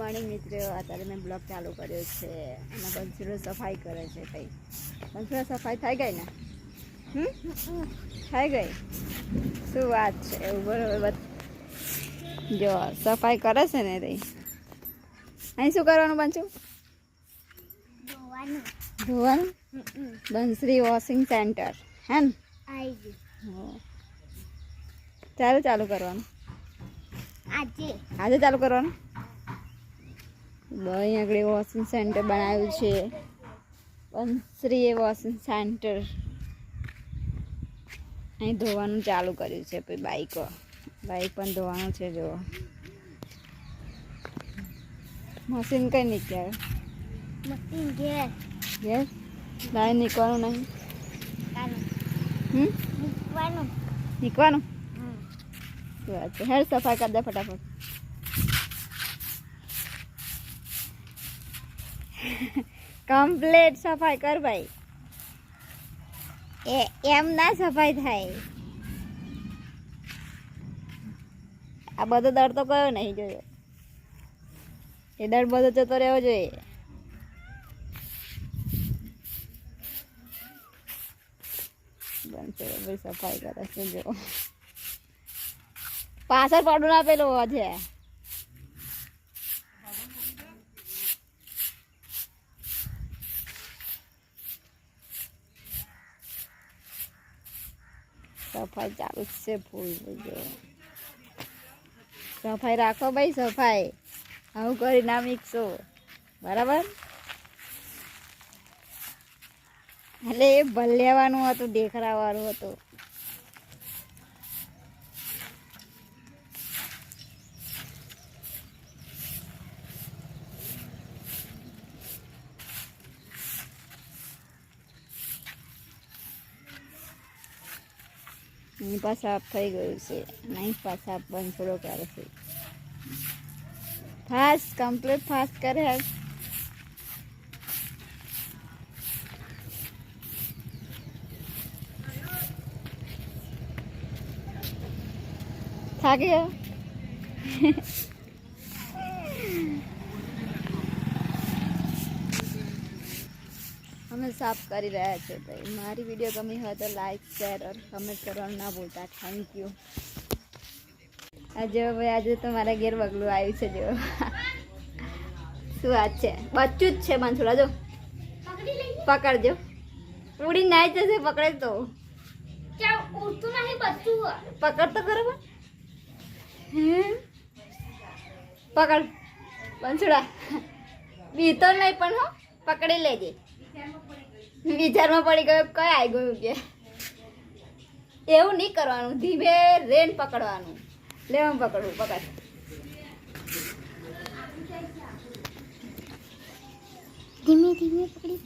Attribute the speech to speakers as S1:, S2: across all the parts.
S1: Morning મિત્રો અત્યારે મેં બ્લોગ ચાલુ કર્યો છે. અને બંસુરો સફાઈ કરે છે કંઈ બંસુરો સફાઈ થઈ ગઈ ને? હમ? થઈ ગઈ? શું વાત છે? એવું બરોબર જો સફાઈ કરે છે ને તઈ અહીં શું કરવાનું બનશું ધોવાનું. Bansari washing centre. હે ને. ચાલો ચાલુ કરવાનું?
S2: આજે.
S1: આજે ચાલુ કરવાનું? અહીં આગળ વોશિંગ સેન્ટર બનાવ્યું છે. બંસરી વોશિંગ સેન્ટર અહીં ધોવાનું ચાલુ કર્યું છે પછી બાઈક બાઈક પણ ધોવાનું છે જો મશીન કઈ નીકળ્યા
S2: મશીન ઘેર.
S1: નીકળવાનું નહીં? નીકળવાનું? છે હેડ સફાઈ કરતા દે ફટાફટ. કમ્પ્લીટ સફાઈ કર ભાઈ. એ, એમ ના સફાઈ થાય. આ બધો દર તો કયો નહીં જોયો. એ દર બધો જતો રહેવો જોઈએ. બનશે ભાઈ સફાઈ કરે છે, જો. પાછળ પડું ના પેલું છે સફાઈ ચાલુ છે ફૂલ બીજો સફાઈ રાખો ભાઈ, સફાઈ. આવું કરી ના મીકશો. બરાબર? એટલે એ ભલ્યાવાનું હતું, દેખરાવાનું હતું. અહીં પાછા થઈ ગયું છે નહીં પાછા બંધ થોડો કરે છે ફાસ્ટ કમ્પ્લીટ ફાસ્ટ કરે હેડ થાકી ગયો અમે સાફ કરી રહ્યા છે ભાઈ મારી વીડિયો ગમી હોય તો લાઈક શેર અને કમેન્ટ કરવાનું ના બોલતા થેન્ક યુ આજે ભાઈ આજે તો મારા ઘેર બગલું આવ્યું છે જો. શું વાત છે? બચ્ચું જ છે માનસુડા જો. પકડજો. ઉડી નાઈ જશે, પકડે તો. પકડ તો કરો પકડ. બંસુડા. બીતો નહીં પણ હો. પકડી લેજે. વિચારમાં પડી ગયો કઈ આવી ગયું કે? એવું નહીં કરવાનું ધીમે રેન પકડવાનું. લેવા પકડવું પકડ
S2: ધીમે ધીમે પકડી.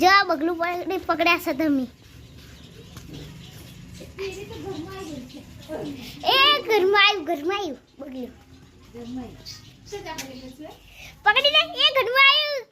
S2: જો આ બગલું પકડી પકડ્યા છે તમે. એ ઘરમાં આવ્યું ઘરમાં આવ્યું બગલું પકડી લે એ ઘરમાં આવ્યું